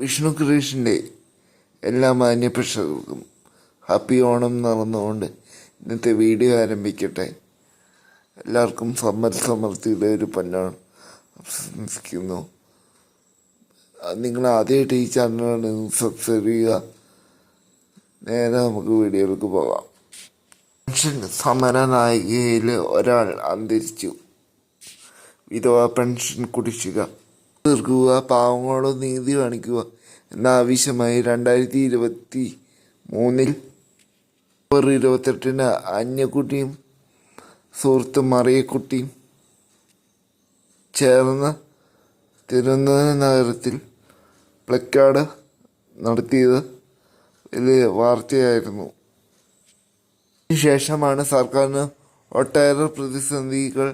വിഷ്ണു കൃഷ്ണന്റെ എല്ലാ മാന്യ പ്രേക്ഷകർക്കും ഹാപ്പി ഓണം നടന്നുകൊണ്ട് ഇന്നത്തെ വീഡിയോ ആരംഭിക്കട്ടെ. എല്ലാവർക്കും സമ്മർ സമൃദ്ധിയുടെ ഒരു പൊന്നാണ് അഭിസംസിക്കുന്നു. നിങ്ങൾ ആദ്യമായിട്ട് ഈ ചാനലാണ് സബ്സ്ക്രൈബ് ചെയ്യുക. നേരെ നമുക്ക് വീഡിയോയിലേക്ക് പോകാം. പെൻഷൻ സമര നായികയിൽ ഒരാൾ അന്തരിച്ചു. വിധവ പെൻഷൻ കുടിശ്ശിക. തീർക്കുക പാവങ്ങളോട് നീതി കാണിക്കുക എന്നാവശ്യമായി രണ്ടായിരത്തി ഇരുപത്തി മൂന്നിൽ ഒക്ടോബർ ഇരുപത്തെട്ടിന് അന്യക്കുട്ടിയും സുഹൃത്ത് മറിയക്കുട്ടിയും ചേർന്ന് തിരുവനന്തപുരം നഗരത്തിൽ പ്ലക്കാർഡ് നടത്തിയത് വലിയ വാർത്തയായിരുന്നു. ശേഷമാണ് സർക്കാരിന് ഒട്ടേറെ പ്രതിസന്ധികൾ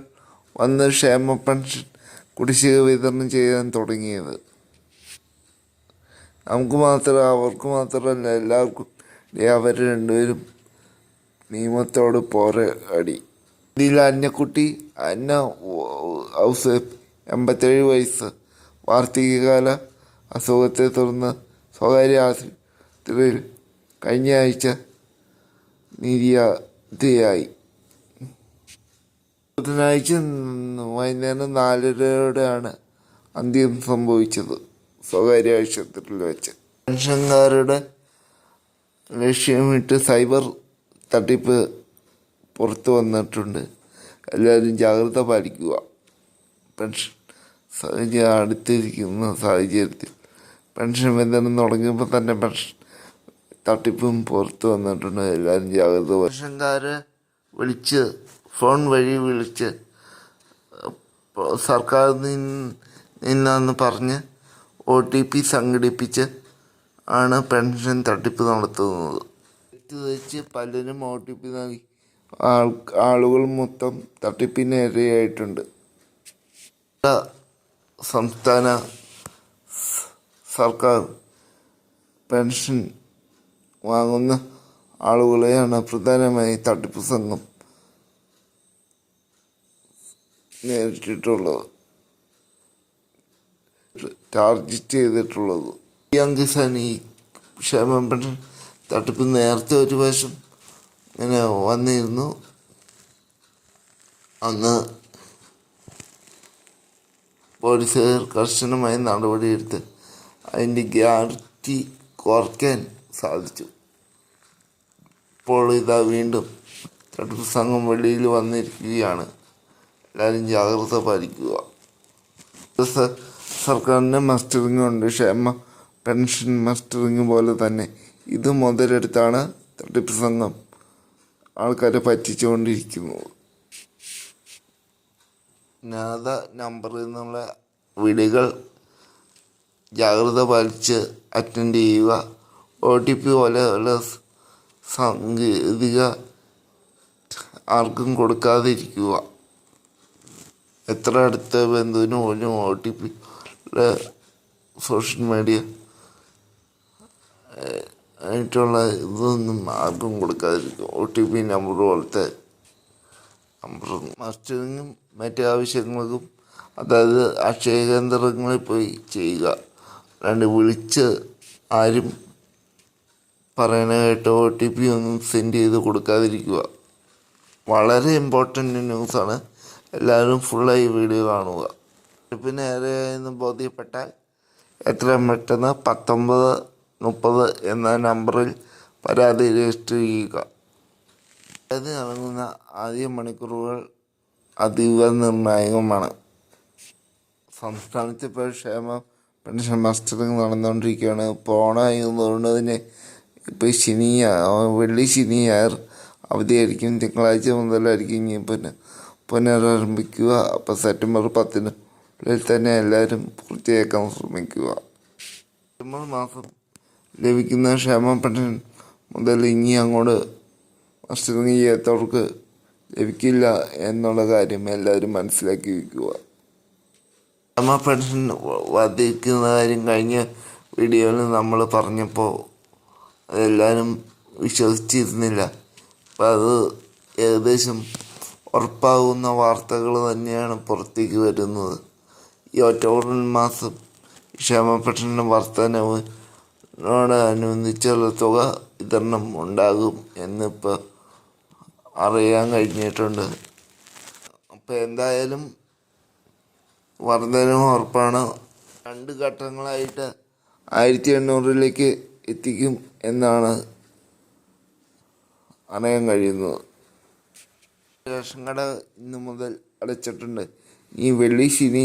വന്ന് ക്ഷേമ പെൻഷൻ കുടിശ്ശിക വിതരണം ചെയ്യാൻ തുടങ്ങിയത്. നമുക്ക് മാത്രം അവർക്ക് മാത്രമല്ല എല്ലാവർക്കും അവർ രണ്ടുപേരും നിയമത്തോട് പോരാടി ഇതിൽ അന്നക്കുട്ടി അന്ന ഹൗസ് എൺപത്തേഴ് വയസ്സ് വാർദ്ധക്യകാല അസുഖത്തെ തുടർന്ന് സ്വകാര്യ ആശുപത്രിയിൽ കഴിഞ്ഞ ആഴ്ച നിര്യാതയായി. ബുധനാഴ്ച വൈകുന്നേരം നാലരയോടെയാണ് അന്ത്യം സംഭവിച്ചത് സ്വകാര്യ ആശുപത്രിയിൽ വെച്ച്. പെൻഷൻകാരുടെ ലക്ഷ്യമിട്ട് സൈബർ തട്ടിപ്പ് പുറത്തു വന്നിട്ടുണ്ട്. എല്ലാവരും ജാഗ്രത പാലിക്കുക. പെൻഷൻ സാഹചര്യം അടുത്തിരിക്കുന്ന സാഹചര്യത്തിൽ പെൻഷൻ വിതരണം തുടങ്ങിയപ്പോൾ തന്നെ പെൻഷൻ തട്ടിപ്പും പുറത്തു വന്നിട്ടുണ്ട്. എല്ലാവരും ജാഗ്രത പെൻഷൻകാരെ വിളിച്ച് ഫോൺ വഴി വിളിച്ച് സർക്കാർ നിന്നാന്ന് പറഞ്ഞ് ഒ ടി പി സംഘടിപ്പിച്ച് ആണ് പെൻഷൻ തട്ടിപ്പ് നടത്തുന്നത്. വെച്ച് പലരും ഒ ടി പി നൽകി. ആളുകൾ മൊത്തം തട്ടിപ്പിന് ഇരയായിട്ടുണ്ട് സംസ്ഥാന സർക്കാർ പെൻഷൻ വാങ്ങുന്ന ആളുകളെയാണ് പ്രധാനമായി തട്ടിപ്പ് സംഘം നേരിട്ടിട്ടുള്ളത് ടാർഗറ്റ് ചെയ്തിട്ടുള്ളത്. യങ് സനി ഈ ക്ഷേമ പെൻഷൻ തട്ടിപ്പ് നേരത്തെ ഒരു വശം ഇങ്ങനെ വന്നിരുന്നു. അന്ന് പോലീസുകാർ കർശനമായ നടപടിയെടുത്ത് അതിന്റെ ഗ്യാരറ്റി കുറയ്ക്കാൻ സാധിച്ചു. ഇപ്പോൾ ഇതാ വീണ്ടും തട്ടിപ്പ് സംഘം വെളിയിൽ വന്നിരിക്കുകയാണ്. എല്ലാവരും ജാഗ്രത പാലിക്കുക. സർക്കാരിന്റെ മസ്റ്ററിംഗ് ഉണ്ട്. ക്ഷേമ പെൻഷൻ മസ്റ്ററിംഗ് പോലെ തന്നെ ഇത് മുതലെടുത്താണ് തട്ടിപ്പ് സംഘം ആൾക്കാരെ പറ്റിച്ചുകൊണ്ടിരിക്കുന്നത്. നാദ നമ്പറിൽ നിന്നുള്ള വിളികൾ ജാഗ്രത പാലിച്ച് അറ്റൻഡ് ചെയ്യുക. ഒ ടി പി പോലെയുള്ള സാങ്കേതിക ആർക്കും കൊടുക്കാതിരിക്കുക. എത്ര അടുത്ത ബന്ധുവിന് പോലും O T P social media ആയിട്ടുള്ള ഇതൊന്നും ആർക്കും കൊടുക്കാതിരിക്കും. ഒ ടി പി നമ്പർ പോലത്തെ നമ്പർ മസ്റ്ററിങ്ങും മറ്റു ആവശ്യങ്ങൾക്കും അതായത് അക്ഷയ കേന്ദ്രങ്ങളിൽ പോയി ചെയ്യുക. അല്ലാണ്ട് വിളിച്ച് ആരും പറയണ കേട്ട് ഒ ടി പി ഒന്നും സെൻഡ് ചെയ്ത് കൊടുക്കാതിരിക്കുക. വളരെ ഇമ്പോർട്ടന്റ് ന്യൂസാണ് എല്ലാവരും ഫുള്ളായി വീഡിയോ കാണുക. പിന്നെ ഏറെയെന്ന് ബോധ്യപ്പെട്ടാൽ എത്രയും പെട്ടെന്ന് പത്തൊമ്പത് മുപ്പത് എന്ന നമ്പറിൽ പരാതി രജിസ്റ്റർ ചെയ്യുക. പരാതി ഇറങ്ങുന്ന ആദ്യ മണിക്കൂറുകൾ അതീവ നിർണായകമാണ്. സംസ്ഥാനത്ത് ഇപ്പോൾ ക്ഷേമ പെൻഷൻ മസ്റ്ററിങ് നടന്നുകൊണ്ടിരിക്കുകയാണ്. പോണായി തോന്നുന്നതിന് ഇപ്പോൾ ശനി വെള്ളി ശനി ഞായർ അവധിയായിരിക്കും തിങ്കളാഴ്ച മുതലായിരിക്കും ഇനി പിന്നെ പുനരാരംഭിക്കുക. അപ്പോൾ സെപ്റ്റംബർ പത്തിന് ഉള്ളിൽ തന്നെ എല്ലാവരും പൂർത്തിയാക്കാൻ ശ്രമിക്കുക. സെപ്റ്റംബർ മാസം ലഭിക്കുന്ന ക്ഷേമ പെൻഷൻ മുതൽ ഇനി അങ്ങോട്ട് ചെയ്യാത്തവർക്ക് ലഭിക്കില്ല എന്നുള്ള കാര്യം എല്ലാവരും മനസ്സിലാക്കി വയ്ക്കുക. ക്ഷേമ പെൻഷൻ വർദ്ധിക്കുന്ന കാര്യം കഴിഞ്ഞ വീഡിയോയിൽ നമ്മൾ പറഞ്ഞപ്പോൾ അതെല്ലാവരും വിശ്വസിച്ചിരുന്നില്ല. അപ്പം അത് ഏകദേശം ഉറപ്പാകുന്ന വാർത്തകൾ തന്നെയാണ് പുറത്തേക്ക് വരുന്നത്. ഈ ഒക്ടോബർ മാസം ക്ഷേമ പെൻഷൻ വർധനവിനോട് അനുബന്ധിച്ചുള്ള തുക വിതരണം ഉണ്ടാകും എന്നിപ്പോൾ അറിയാൻ കഴിഞ്ഞിട്ടുണ്ട്. അപ്പോൾ എന്തായാലും വർധനവും ഉറപ്പാണ്. രണ്ട് ഘട്ടങ്ങളായിട്ട് ആയിരത്തി എണ്ണൂറിലേക്ക് എത്തിക്കും എന്നാണ് അറിയാൻ കഴിയുന്നത്. റേഷൻ കട ഇന്ന് മുതൽ അടച്ചിട്ടുണ്ട്. ഈ വെള്ളി ശനി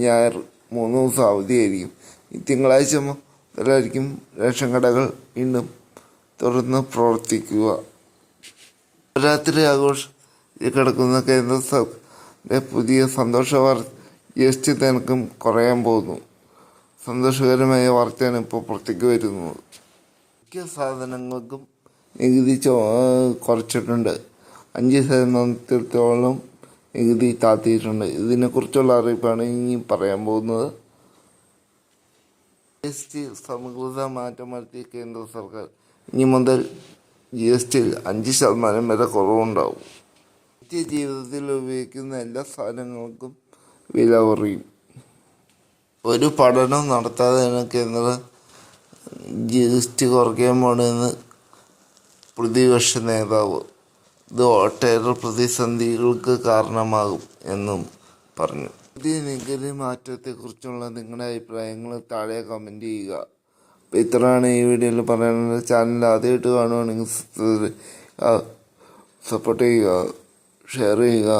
ഞായർ മൂന്ന് ദിവസം അവധിയായിരിക്കും. ഈ തിങ്കളാഴ്ച മുതലായിരിക്കും റേഷൻ കടകൾ വീണ്ടും തുറന്ന് പ്രവർത്തിക്കുക. രാത്രി ആഘോഷ കിടക്കുന്ന കേന്ദ്ര സർക്കാരിന്റെ പുതിയ സന്തോഷ വാർത്ത ജി എസ് ടി നിരക്കും കുറയാൻ പോകുന്നു. സന്തോഷകരമായ വാർത്തയാണ് ഇപ്പോൾ പുറത്തേക്ക് വരുന്നത്. മിക്ക സാധനങ്ങൾക്കും നികുതി കുറച്ചിട്ടുണ്ട്. അഞ്ച് ശതമാനത്തോളം നികുതി താത്തിയിട്ടുണ്ട് ഇതിനെക്കുറിച്ചുള്ള അറിയിപ്പാണ് ഇനി പറയാൻ പോകുന്നത്. ജി എസ് ടി സമഗ്രത മാറ്റം വരുത്തിയ കേന്ദ്ര സർക്കാർ. ഇനി മുതൽ ജി എസ് ടിയിൽ അഞ്ച് ശതമാനം വരെ കുറവുണ്ടാവും. നിത്യ ജീവിതത്തിൽ ഉപയോഗിക്കുന്ന എല്ലാ സാധനങ്ങൾക്കും വില കുറയും. ഒരു പഠനം നടത്താതെ തന്നെ കേന്ദ്ര ജി എസ് ടി കുറയ്ക്കാൻ പോണെന്ന് പ്രതിപക്ഷ നേതാവ് ഇത് ഒട്ടേറെ പ്രതിസന്ധികൾക്ക് കാരണമാകും എന്നും പറഞ്ഞു. പുതിയ നികുതി മാറ്റത്തെക്കുറിച്ചുള്ള നിങ്ങളുടെ അഭിപ്രായങ്ങൾ താഴെ കമന്റ് ചെയ്യുക. അപ്പോൾ ഇത്രയാണ് ഈ വീഡിയോയിൽ പറയാനുള്ളത്. ചാനൽ ആദ്യമായിട്ട് കാണുവാണെങ്കിൽ സപ്പോർട്ട് ചെയ്യുക ഷെയർ ചെയ്യുക.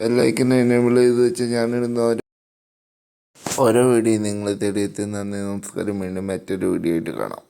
ബെല്ലൈക്കൻ എനേബിൾ ചെയ്ത് വെച്ച് ഞാനിടുന്ന ഓരോ ഓരോ വീഡിയോ നിങ്ങളെ തേടിയെത്തി. നന്ദി നമസ്കാരം. വീണ്ടും മറ്റൊരു വീഡിയോ ആയിട്ട് കാണാം.